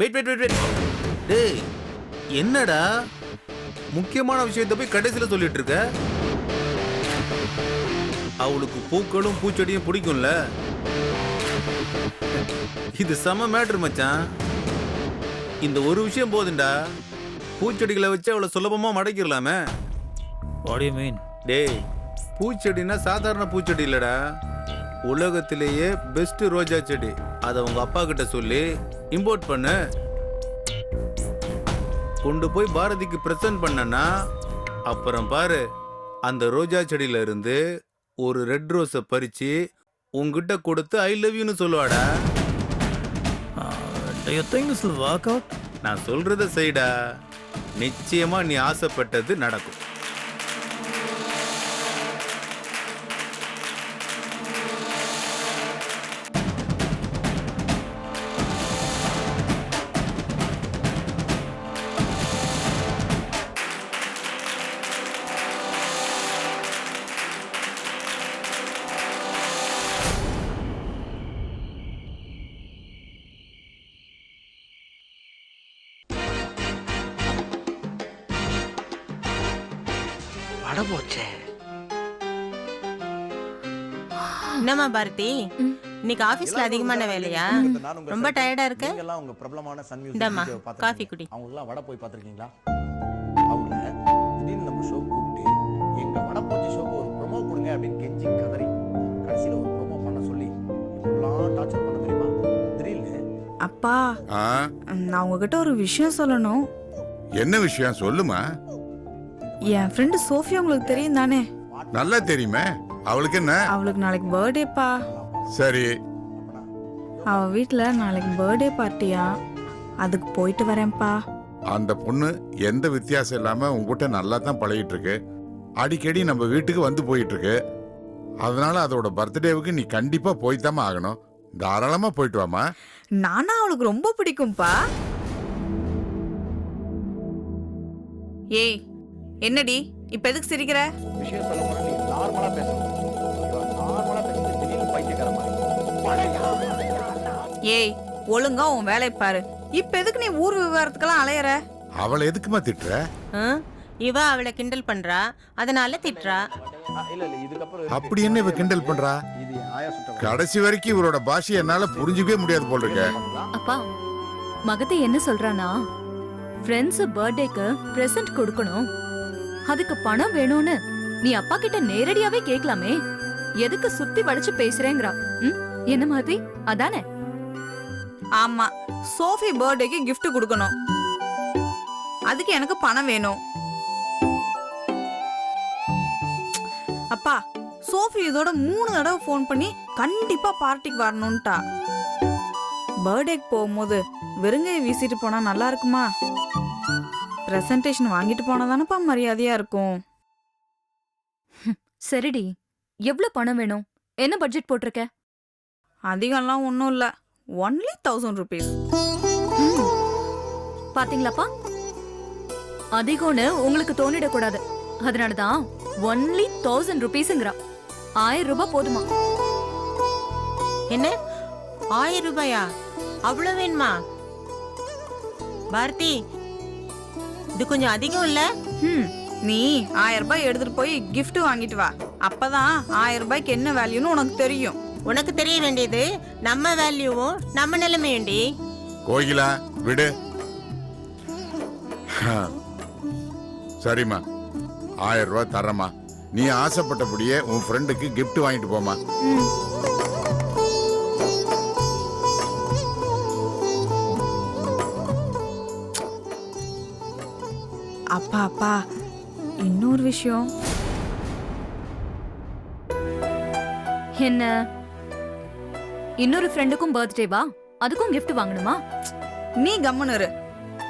Wait wait wait wait டேய் என்னடா? முக்கியமான விஷயத்தை போய் கடைசியில் சொல்லிட்டு இருக்க? அவளுக்கு பூக்களும் பூச்செடியும் பிடிக்கும்ல? இது செம மேட்ரு மச்சான். இந்த ஒரு விஷயம் போதுண்டா பூச்செடிகளை வச்சு அவளை சுலபமா மடக்கிடலாமே. மீன் டேய் பூச்செடினா சாதாரண பூச்செடி இல்லடா. உலகத்திலேயே பெஸ்ட் ரோஜா செடி. அதை உங்க அப்பா கிட்ட சொல்லி இம்போர்ட் பண்ணு. கொண்டு போய் பாரதிக்கு பிரசன்ட் பண்ணனா அப்புறம் பாரு அந்த ரோஜா செடியில இருந்து ஒரு ரெட் ரோஸை பறிச்சு உங்ககிட்ட கொடுத்து ஐ லவ் யூன்னு சொல்லுவாடா. நான் சொல்றத செய்டா. நிச்சயமா நீ ஆசைப்பட்டது நடக்கும். போச்சே. என்னம்மா பாரதி? இன்னைக்கு ஆபீஸ்ல அதிகமான வேலையா? ரொம்ப டயர்டா இருக்க? நீங்கெல்லாம் உங்க பிரபலமான சன் மியூசிக். காஃபி குடி. அவங்கெல்லாம் வடை போய் பார்த்திருக்கீங்களா? அவங்க திடீர்னு நம்ம ஷோ கூப்பிட்டு எங்க வடை போச்சு ஷோக்கு ஒரு ப்ரோமோ கொடுங்க அப்படின்னு கெஞ்சி கதறி கடைசியில ஒரு ப்ரோமோ பண்ண சொல்லி இப்படிலாம் டார்ச்சர் பண்ண தெரியுமா? திடீர்னு அப்பா நான் உங்ககிட்ட ஒரு விஷயம் சொல்லணும். என்ன விஷயம்? சொல்லுமா. என் ஃப்ரெண்டு சோஃபியா உங்களுக்கு தெரியும் தானே? நல்லா தெரியுமே. அவளுக்கு என்ன? அவளுக்கு நாளைக்கு பர்த்டேப்பா சரி. அவ வீட்ல நாளைக்கு பர்த்டே பார்ட்டியா அதுக்கு போயிட்டு வரேன்ப்பா. அந்த பொண்ணு எந்த வித்தியாசம் இல்லாம உங்ககிட்ட நல்லா தான் பழகிட்டு இருக்கு அடிக்கடி நம்ம வீட்டுக்கு வந்து போயிட்டு இருக்கு அதனால அதோட பர்த்டேவுக்கு நீ கண்டிப்பா போய்த்தாம ஆகணும். தாராளமா போயிட்டு வாமா நானா அவளுக்கு ரொம்ப பிடிக்கும்பா. ஏய் என்னடி இப்ப எதுக்கு சிரிக்கிற விஷயம் சொல்ல போனா நார்மலா பேசணும் நார்மலா பேசுறது திடீர்னு பைத்தியக்கார மாதிரி? ஏய் ஒழுங்கா உன் வேலையை பாரு இப்ப எதுக்கு நீ ஊர் விவகாரத்துக்கெல்லாம் அலையற அவளை எதுக்குமா திட்டுற? இவ அவளை கிண்டல் பண்றா அதனால திட்டுறா. அப்படி என்ன இவ கிண்டல் பண்றா இது என் ஆயா சுட்ட வடை. கடைசி வரைக்கும் இவரோட பாஷையை என்னால புரிஞ்சுக்கவே முடியாது போல் இருக்க அப்பா மகத்தை என்ன சொல்றானா ஃப்ரெண்ட்ஸ் பர்த்டேக்கு பிரசன்ட் கொடுக்கணும் அதுக்கு பணம் வேணும்னு. நீ அப்பா கிட்ட நேரடியாவே கேட்கலாமே எதுக்கு சுத்தி வளைச்சு பேசுறேங்கிறா. ம்? என்ன மாதிரி? அதானே? ஆமா சோஃபி பர்த்டேக்கு கிஃப்ட் கொடுக்கணும். அதுக்கு எனக்கு பணம் வேணும். அப்பா சோஃபி இதோட மூணு தடவை ஃபோன் பண்ணி கண்டிப்பா பார்ட்டிக்கு வரணும்ட்டா. பர்த்டேக்கு போகும்போது வெறுங்கையை வீசிட்டு போனா நல்லா இருக்குமா? பிரசன்டேஷன் வாங்கிட்டு போனா தானப்பா மரியாதையா இருக்கும்? சரிடி. எவ்வளவு பணம் வேணும்? என்ன பட்ஜெட் போட்டிருக்க? அதிகம்லாம் ஒன்றும் இல்லை. Only thousand rupees. பாத்தீங்களாப்பா? அதிகம்னு உங்களுக்கு தோணிடக்கூடாது. அதனாலதான் ஒன்லி தௌசண்ட் ருபீஸ்ங்கிறா ஆயிரம் ரூபாய் போதுமா? என்ன? ஆயிரம் ரூபாயா? அவ்வளவு வேணுமா? பாரதி இது கொஞ்சம் அதிகம் இல்ல? ம் நீ ஆயிரம் ரூபாய் எடுத்துட்டு போய் gift வாங்கிட்டு வா. அப்பதான் ஆயிரம் ரூபாய்க்கு என்ன வேல்யூன்னு உனக்கு தெரியும். உனக்கு தெரிய வேண்டியது நம்ம வேல்யூவும் நம்ம நிலைமையுண்டி கோகிலா விடு. சரிம்மா. ஆயிரம் ரூபாய் தரமா நீ ஆசைப்பட்டபடியே உன் ஃப்ரெண்டுக்கு gift வாங்கிட்டு போமா அப்பா அப்பா இன்னொரு விஷயம். என்ன? இன்னொரு ஃப்ரெண்டுக்கும் பர்த்டேவா அதுக்கும் gift வாங்கணுமா? நீ கம்முன்னு இரு.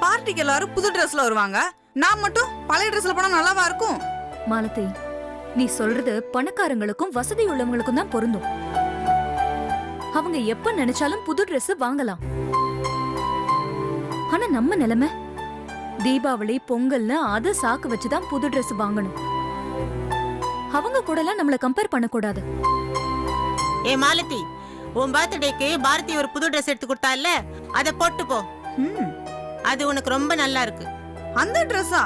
பார்ட்டிக்கு எல்லாரும் புது ட்ரெஸ்ல வருவாங்க. நான் மட்டும் பழைய ட்ரெஸ்ல போனா நல்லாவா இருக்கும்? மாலதி நீ சொல்றது பணக்காரங்களுக்கும் வசதி உள்ளவங்களுக்கும் தான் பொருந்தும். அவங்க எப்ப நினைச்சாலும் புது Dress வாங்கலாம். ஆனா நம்ம நிலைமை தீபாவளி பொங்கல்னு அத சாக்கு வச்சுதான் புது Dress வாங்கணும். அவங்க கூடலாம் நம்மள கம்பேர் பண்ணக்கூடாது. ஏ மாலதி உன் பர்த்டேக்கு பாரதி ஒரு புது ட்ரெஸ் எடுத்து கொடுத்தால அதை போட்டு போ ம். அது உனக்கு ரொம்ப நல்லா இருக்கு. அந்த ட்ரெஸ்ஸா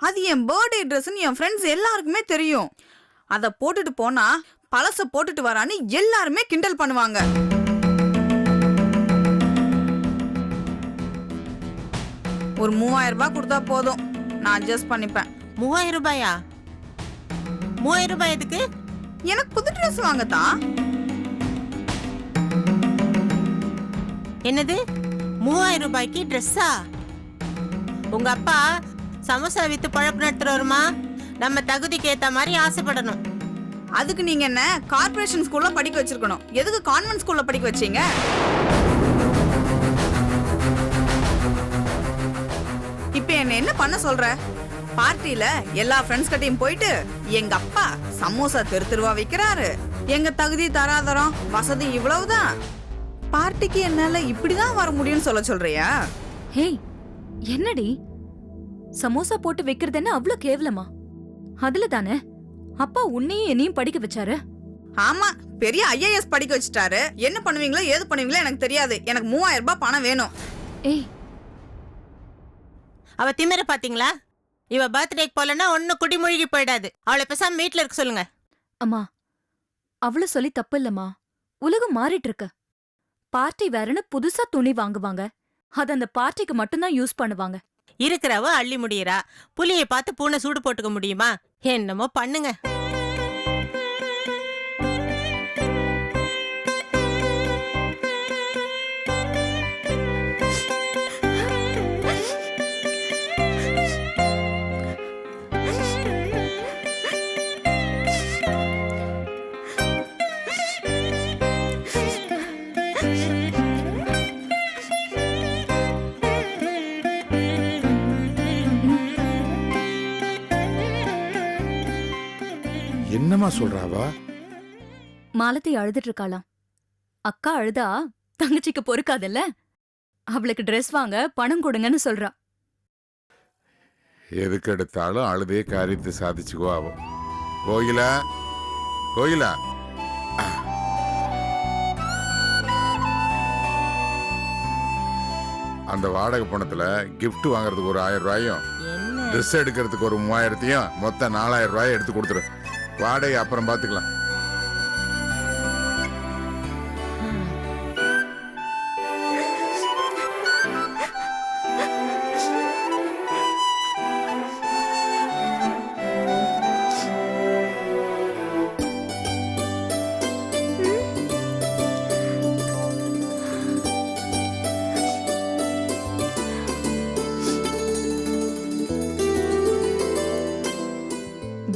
அது என் பர்த்டே ட்ரெஸ்ன்னு என் ஃப்ரெண்ட்ஸ் எல்லாருக்குமே தெரியும். அத போட்டுட்டு போனா பழச போட்டுட்டு வரான்னு எல்லாருமே கிண்டல் பண்ணுவாங்க. ஒரு மூவாயிரம் ரூபாய் கொடுத்தா போதும். நான் அட்ஜஸ்ட் பண்ணிப்பேன். மூவாயிரம் ரூபாயா? மூவாயிரம் ரூபாய் எதுக்கு? எனக்கு புது ட்ரெஸ் வாங்கத்தான் என்னது? மூவாயிரம் ரூபாய்க்கு ட்ரெஸ்ஸா உங்க அப்பா சமோசா வித்து பழப்பு நடத்துறவருமா நம்ம தகுதிக்கு ஏத்த மாதிரி ஆசைப்படணும். அதுக்கு நீங்க என்ன? கார்ப்பரேஷன் ஸ்கூல்ல படிக்க வச்சிருக்கணும். எதுக்கு கான்வென்ட் ஸ்கூல்ல படிக்க வச்சீங்க? என்ன என்ன பண்ண சொல்ற? பார்ட்டில எல்லா ஃப்ரெண்ட்ஸ் கிட்டயும் போயிட்டு எங்க அப்பா சமோசா தெரு தெருவா விக்கிறாரு. எங்க தகுதி தராதரம் வசதி இவ்வளவுதான். பார்ட்டிக்கு என்னால இப்படிதான் வர முடியும்னு சொல்ல சொல்றியா? ஹேய் என்னடி? சமோசா போட்டு வைக்கிறது என்ன அவ்ளோ கேவலமா? அதுல தானே அப்பா உன்னையும் என்னையும் படிக்க வச்சாரு? ஆமா பெரிய ஐஏஎஸ் படிக்க வச்சுட்டாரு. என்ன பண்ணுவீங்களோ ஏது பண்ணுவீங்களோ எனக்கு தெரியாது. எனக்கு மூவாயிரம் ரூபாய் பணம் வேணும். ஏய் அவ திமிர பாத்தீங்களா? இவ பர்த்டேக்கு போலன்னா ஒன்னும் குடிமொழிகி போயிடாது. அவளை பேசாம வீட்ல இருக்க சொல்லுங்க. அம்மா அவ்வளவு சொல்லி தப்பு இல்லம்மா. உலகம் மாறிட்டு இருக்கு. பார்ட்டி வேறன்னு புதுசா துணி வாங்குவாங்க? அது அந்த பார்ட்டிக்கு மட்டும்தான் யூஸ் பண்ணுவாங்க. இருக்கிறவ அள்ளி முடியறா. புலியை பார்த்து பூனை சூடு போட்டுக்க முடியுமா? என்னமோ பண்ணுங்க. என்னம்மா சொல்றாவா? மாலத்தி அழுதுட்டு இருக்காளாம். அக்கா அழுதா? தங்கச்சிக்கு பொறுக்காதல்ல? அவளுக்கு Dress வாங்க பணம் கொடுங்கன்னு சொல்றா எதுக்கு எடுத்தாலும் அழுதே காரியத்தை சாதிச்சுக்குவா அவ. கோயிலா கோயிலா அந்த வாடகை பணத்துல gift வாங்குறதுக்கு ஒரு ஆயிரம் ரூபாயும் ட்ரெஸ் எடுக்கிறதுக்கு ஒரு மூவாயிரத்தையும் மொத்தம் நாலாயிரம் ரூபாய் எடுத்து கொடுத்துரு. வாடகை அப்புறம் பார்த்துக்கலாம்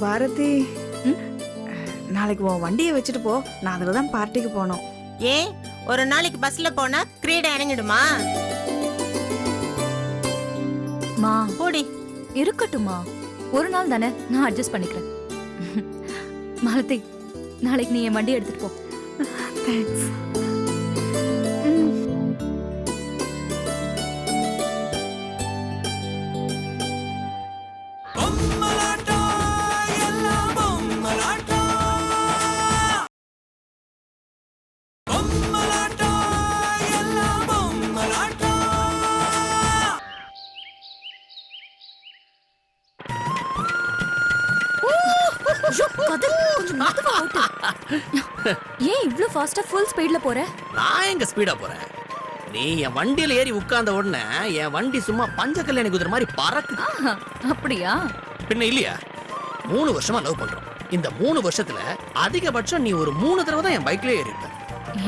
பாரதி நாளைக்கு உன் வண்டியை வச்சுட்டு போ. நான் அதில் தான் பார்ட்டிக்கு போகணும் ஏன் ஒரு நாளைக்கு பஸ்ல போனா கிரீடம் இறங்கிடுமா? மா. போடி. இருக்கட்டுமா ஒரு நாள் தானே நான் அட்ஜஸ்ட் பண்ணிக்கிறேன். மாலதி நாளைக்கு நீ என் வண்டி எடுத்துட்டு போ. தேங்க்ஸ் ஃபாஸ்டா ஃபுல் ஸ்பீட்ல போற? நான் எங்க ஸ்பீடா போறேன்? நீ என் வண்டியில ஏறி உட்கார்ந்த உடனே என் வண்டி சும்மா பஞ்ச கல்யாணி குதிரை மாதிரி பறக்குது. ஆஹா, அப்படியா? பின்ன இல்லையா? மூணு வருஷமா லவ் பண்றோம். இந்த மூணு வருஷத்துல அதிகபட்சம் நீ ஒரு மூணு தடவை தான் என் பைக்ல ஏறி இருக்க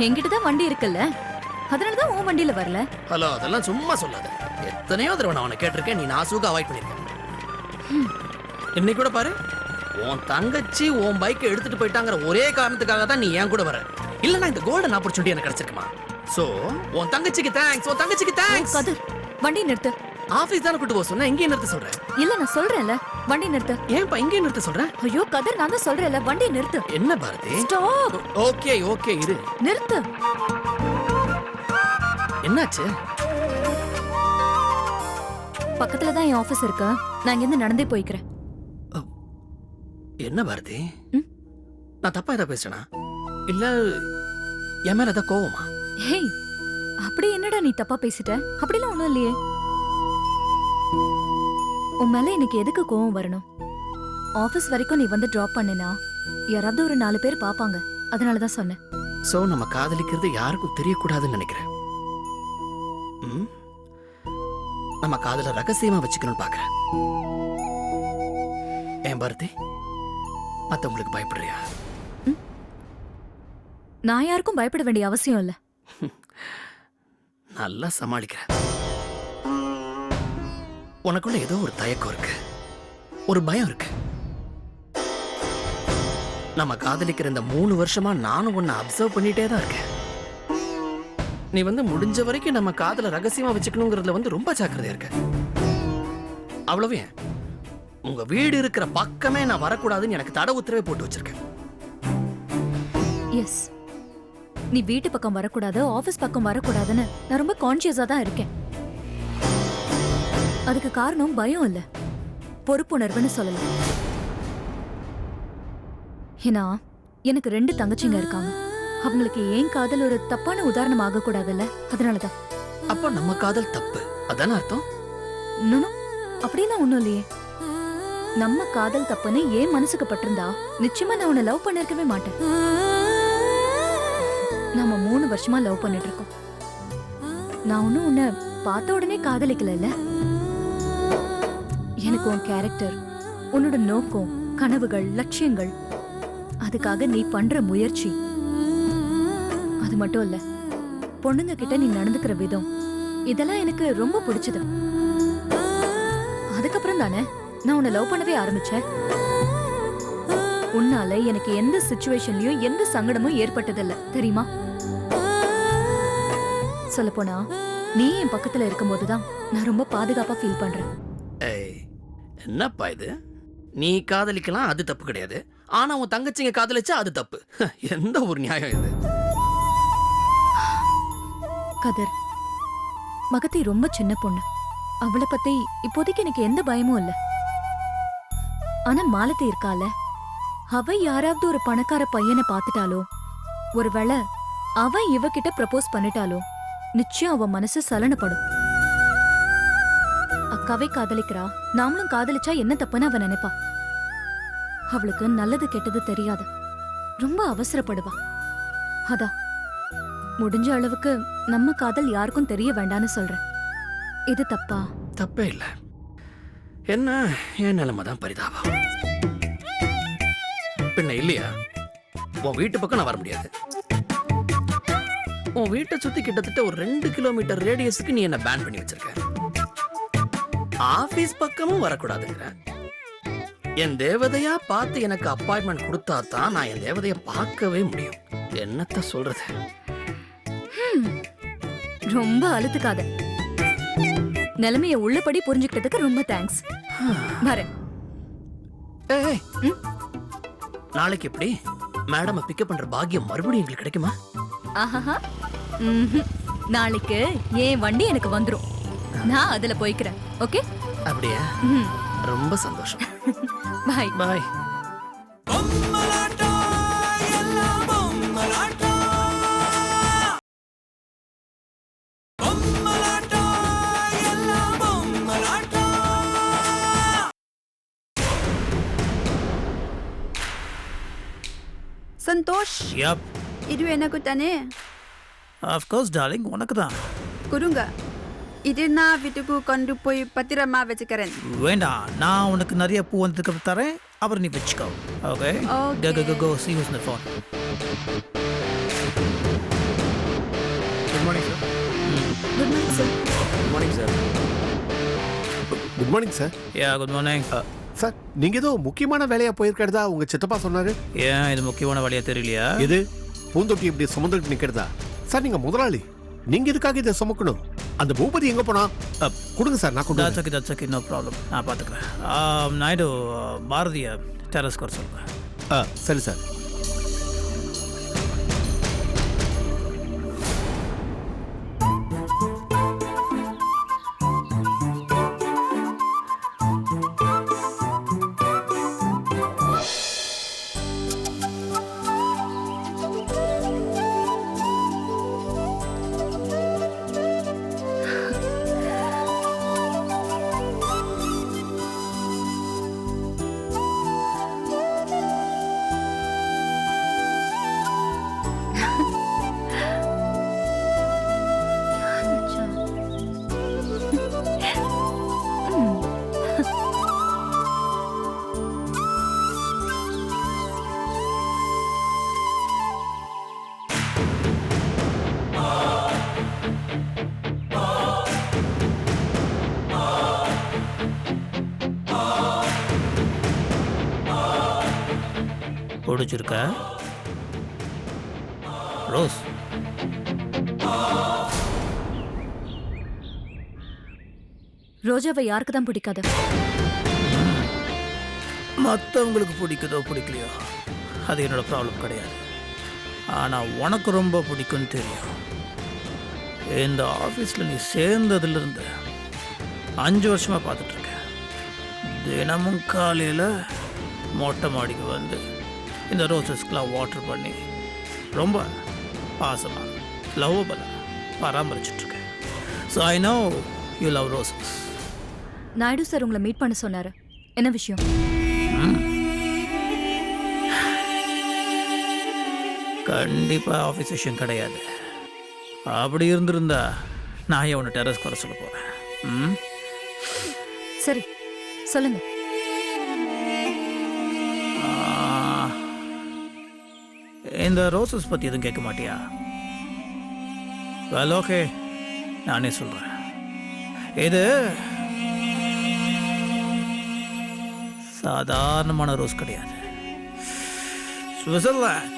என்கிட்ட தான் வண்டி இருக்குல்ல? அதனால தான் உன் வண்டியில வரல. ஹலோ அதெல்லாம் சும்மா சொல்லாத. எத்தனையோ தடவை நான் உன்னை கேட்டிருக்கேன் நீ நாசூக்க அவாய்ட் பண்ணிருக்க இன்னைக்கு கூட பாரு உன் தங்கச்சி உன் பைக்கை எடுத்துட்டு போயிட்டாங்கிற ஒரே காரணத்துக்காக தான் நீ என் கூட வர. இல்லனா இந்த கோல்டன் ஆப்பர்ச்சுனிட்டி எனக்கு கிடைச்சிருக்குமா? சோ உன் தங்கச்சிக்கு தேங்க்ஸ் உன் தங்கச்சிக்கு தேங்க்ஸ் கதிர் வண்டி நிறுத்து. ஆபீஸ் தானே கூட்டு போக சொன்னா இங்கே நிறுத்த சொல்றேன். இல்ல நான் சொல்றேன்ல வண்டி நிறுத்து. ஏன்பா இங்கே நிறுத்த சொல்றேன் ஐயோ கதிர் நான் தான் சொல்றேன்ல வண்டி நிறுத்து. என்ன பாரதி? ஸ்டாப் ஓகே ஓகே இரு. நிறுத்து. என்னாச்சு? பக்கத்துல தான் என் ஆபீஸ் இருக்கு. நான் இங்க இருந்து நடந்தே போய்க்கிறேன். என்ன பாரதி? நான் தப்பா ஏதாவது பேசுறேனா? இல்ல என் மேல ஏதாவது கோவமா? ஹேய் அப்படி என்னடா நீ தப்பா பேசிட்ட? அப்படிலாம் ஒண்ணும் இல்லையே. உன் மேல எனக்கு எதுக்கு கோவம் வரணும்? ஆபீஸ் வரைக்கும் நீ வந்து டிராப் பண்ணினா யாராவது ஒரு நாலு பேர் பாப்பாங்க அதனாலதான் சொன்னேன். சோ நம்ம காதலிக்கிறது யாருக்கும் தெரியக்கூடாதுன்னு நினைக்கிறேன். ம்? நம்ம காதல ரகசியமா வச்சுக்கணும்னு பாக்குறேன். ஏன் பாரதி? மத்தவங்களுக்கு பயப்படுறியா? நான் யாருக்கும் பயப்பட வேண்டிய அவசியம் இல்ல. நல்லா சமாளிக்கிற. உனக்குள்ள ஏதோ ஒரு தயக்கம் இருக்கு. ஒரு பயம் இருக்கு. நம்ம காதலிக்கிற இந்த மூணு வருஷமா நானும் உன்னை அப்சர்வ் பண்ணிட்டே தான் இருக்கேன். நீ வந்து முடிஞ்ச வரைக்கும் நம்ம காதல ரகசியமா வச்சுக்கணுங்கிறதுல வந்து ரொம்ப ஜாக்கிரதையா இருக்க. அவ்வளவு உங்க வீடு இருக்கிற பக்கமே நான் வரக்கூடாதுன்னு எனக்கு தடை உத்தரவே போட்டு வச்சிருக்கேன். எஸ் நீ வீட்டு பக்கம் வரக்கூடாது ஆபீஸ் பக்கம் வரக்கூடாதுன்னு நான் ரொம்ப கான்சியஸா தான் இருக்கேன். அதுக்கு காரணம் பயம் இல்ல. பொறுப்புணர்வுன்னு சொல்லலாம். ஏன்னா எனக்கு ரெண்டு தங்கச்சிங்க இருக்காங்க. அவங்களுக்கு ஏன் காதல் ஒரு தப்பான உதாரணம் ஆகக்கூடாதுல்ல? அதனாலதான். அப்போ நம்ம காதல் தப்பு. அதானே அர்த்தம்? அப்படிலாம் ஒண்ணும் இல்லையே. நம்ம காதல் தப்புன்னு ஏன் மனசுக்கு பட்டிருந்தா நிச்சயமா நான் உன்னை லவ் பண்ணிருக்கவே மாட்டேன். நாம மூணு வருஷமா லவ் பண்ணிட்டு இருக்கோம் நான் ஒன்னும் உன்னை பார்த்த உடனே காதலிக்கல எனக்கு உன் கேரக்டர் உன்னோட நோக்கம் கனவுகள் லட்சியங்கள் அதுக்காக நீ பண்ற முயற்சி. அது மட்டும் இல்ல பொண்ணுங்க கிட்ட நீ நடந்துக்கிற விதம் இதெல்லாம் எனக்கு ரொம்ப பிடிச்சது. அதுக்கப்புறம் தானே நான் உன்னை லவ் பண்ணவே ஆரம்பிச்சேன். உன்னால எனக்கு எந்த சுச்சுவேஷன்லயும் எந்த சங்கடமும் ஏற்பட்டதில்ல தெரியுமா? சொல்ல போனா நீ என் பக்கத்துல இருக்கும்போதுதான் நான் ரொம்ப பாதுகாப்பா ஃபீல் பண்றேன். ஏய் என்னப்பா இது? நீ காதலிக்கலாம் அது தப்பு கிடையாது. ஆனா உன் தங்கச்சிங்க காதலிச்சா அது தப்பு. எந்த ஒரு நியாயம் இது? கதர் மகத்தி ரொம்ப சின்ன பொண்ணு. அவளை பத்தி இப்போதைக்கு எனக்கு எந்த பயமும் இல்ல. ஆனா மாலத்தி இருக்கால அவ யாராவது ஒரு பணக்கார பையனை பார்த்துட்டாலோ ஒருவேளை அவன் இவகிட்ட ப்ரப்போஸ் பண்ணிட்டாலோ நிச்சயம் அவ மனசு சலனப்படும். அக்காவை காதலிக்கிறா. நாமளும் காதலிச்சா என்ன தப்புன்னு அவ நினைப்பா. அவளுக்கு நல்லது கெட்டது தெரியாது. ரொம்ப அவசரப்படுவா. அதான் முடிஞ்ச அளவுக்கு நம்ம காதல் யாருக்கும் தெரிய வேண்டாம்னு சொல்றேன். இது தப்பா? தப்பே இல்ல. என்ன? என் நிலைமை தான் பரிதாபம். பின்ன இல்லையா? உன் வீட்டு பக்கம் நான் வர முடியாது. உன் வீட்டை சுத்தி கிட்டத்தட்ட ஒரு ரெண்டு கிலோமீட்டர் ரேடியஸுக்கு நீ என்ன பேன் பண்ணி வச்சிருக்க. ஆபீஸ் பக்கமும் வரக்கூடாதுங்கிற. என் தேவதையா பார்த்து எனக்கு அப்பாயின்மெண்ட் கொடுத்தா தான் நான் என் தேவதைய பார்க்கவே முடியும். என்னத்த சொல்றது? ரொம்ப அழுத்துக்காத. நிலைமைய உள்ளபடி புரிஞ்சுக்கிட்டதுக்கு ரொம்ப தேங்க்ஸ் வரேன். நாளைக்கு எப்படி? மேடம் பிக்கப் பண்ற பாக்கியம் மறுபடியும் எங்களுக்கு கிடைக்குமா? ம்ஹும். நாளைக்கு என் வண்டி எனக்கு வந்துரும் நான் அதுல போய்க்கிறேன் ஓகே அப்படியா ரொம்ப சந்தோஷம் பாய் பாய் ಸಂತೋಷ್ யப் ಇದು எனக்கு தானே ஆஃப்கோர்ஸ் டார்லிங் உனக்கு தான் கொடுங்க இது நான் வீட்டுக்கு கொண்டு போய் பத்திரமா வச்சுக்கிறேன்? வேண்டாம் நான் உனக்கு நிறைய பூ வந்ததுக்கு தரேன். அப்புறம் நீ வச்சுக்கோ. Okay Okay. Go go go see use the phone good morning sir good morning sir good morning sir good morning sir yeah good morning sir நீங்க ஏதோ முக்கியமான வேலையா போயிருக்கிறதா உங்க சித்தப்பா சொன்னாரு? ஏன் இது முக்கியமான வழியா தெரியலையா? எது? பூந்தொட்டி இப்படி சுமந்துட்டு நிக்கிறதா? சார் நீங்க முதலாளி. நீங்க எதுக்காக இதை சுமக்கணும்? அந்த பூபதி எங்க போனா? கொடுங்க சார் நான் கொண்டு தாட்ஸ் வரேன். Okay that's okay no problem நான் பார்த்துக்கிறேன் நாயுடு பாரதிய டெரஸ்க்கு வர சொல்லுங்கள் ஆ, சரி சார். பிடிச்சிருக்கா ரோஸ். ரோஜாவை யாருக்கு தான் பிடிக்காது? மற்றவங்களுக்கு பிடிக்குதோ பிடிக்கலையோ அது என்னோட ப்ராப்ளம் கிடையாது. ஆனால் உனக்கு ரொம்ப பிடிக்கும்னு தெரியும். இந்த ஆஃபீஸில் நீ சேர்ந்ததுலேருந்து அஞ்சு வருஷமாக பார்த்துட்ருக்கேன் தினமும் காலையில் மொட்டை மாடிக்கு வந்து இந்த ரோசஸ்க்கெலாம் வாட்டர் பண்ணி ரொம்ப பாசமாக லவ்வபலாக பராமரிச்சிட்ருக்கேன். So I know you love roses Naidu sir உங்களை மீட் பண்ண சொன்னாரு. என்ன விஷயம்? கண்டிப்பாக ஆஃபீஸ் விஷயம் கிடையாது. அப்படி இருந்திருந்தா நான் உன்னை டெரஸ் குறை சொல்ல போகிறேன் ம்? சரி சொல்லுங்க. இந்த ரோசஸ் பற்றி எதுவும் கேட்க மாட்டியா? வெல் ஓகே நானே சொல்கிறேன் இது சாதாரணமான ரோஸ் கிடையாது. சுவிட்சர்லாண்ட்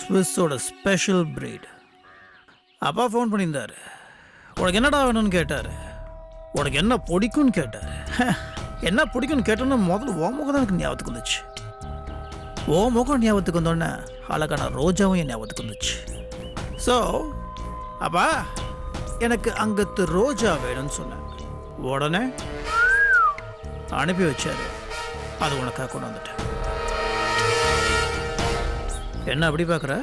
ஸ்விஸ்ஸோட ஸ்பெஷல் பிரீட் அப்பா ஃபோன் பண்ணியிருந்தாரு. உனக்கு என்னடா வேணும்னு கேட்டார். உனக்கு என்ன பிடிக்கும்னு கேட்டார். என்ன பிடிக்கும்னு கேட்டோன்னு முதல்ல ஓ முகம் தான் எனக்கு ஞாபகத்துக்கு வந்துச்சு. ஓ முகம் ஞாபகத்துக்கு வந்தோடனே அழகான ரோஜாவும் என் ஞாபகத்துக்கு வந்துச்சு. ஸோ அப்பா எனக்கு அங்கத்து ரோஜா வேணும்னு சொன்னேன். உடனே அனுப்பி வச்சாரு. அது உனக்காக கொண்டு வந்துட்டேன். என்ன அப்படி பார்க்குற?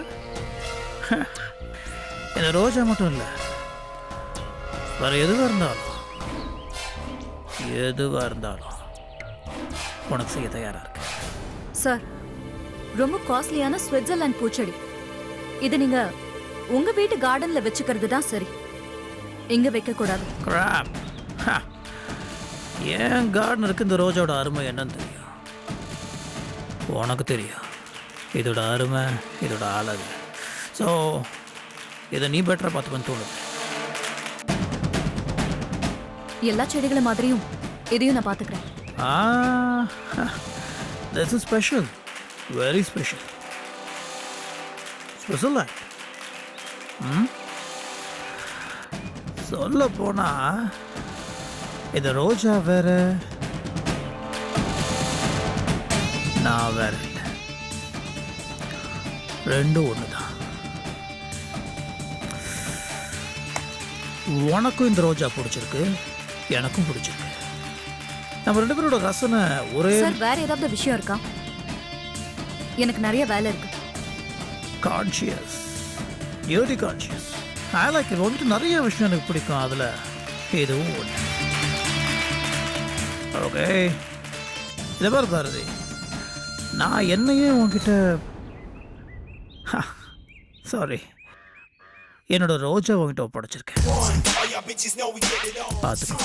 இந்த ரோஜா மட்டும் இல்லை. வேறு எதுவாக இருந்தாலும் எதுவாக இருந்தாலும் உனக்கு செய்ய தயாராக இருக்கு சார் ரொம்ப காஸ்ட்லியான சுவிட்சர்லாந்து பூச்செடி. இது நீங்க உங்க வீட்டு கார்டன்ல வச்சுக்கிறது தான் சரி. இங்க வைக்க கூடாது. ஏன் கார்டனருக்கு இந்த ரோஜாவோட அருமை என்னன்னு தெரியும்? உனக்கு தெரியும். இதோட அருமை இதோட அழகு. ஸோ இதை நீ பெட்டராக பார்த்துக்கன்னு தோணுது. எல்லா செடிகளை மாதிரியும் இதையும் நான் பாத்துக்கிறேன் Ah, this is very special special ம் சொல்ல போனா இது ரோஜா வேற. நான் வேற இல்லை. ரெண்டும் ஒன்று தான் உனக்கும் இந்த ரோஜா பிடிச்சிருக்கு எனக்கும் பிடிச்சிருக்கு. நம்ம ரெண்டு பேரோட ரசனை ஒரே வேற ஏதாவது விஷயம் இருக்கா? எனக்கு நிறைய வேலை இருக்கு. கான்ஷியஸ் டியூட்டி கான்ஷியஸ் ஐ இது வந்துட்டு நிறைய விஷயம் எனக்கு பிடிக்கும் அதில். இதுவும் ஒன்று ஓகே இதை பாரு பாரதி. நான் என்னையே உங்ககிட்ட சாரி என்னோட ரோஜா உன்கிட்ட ஒப்படைச்சிருக்கேன். பார்த்துக்கோ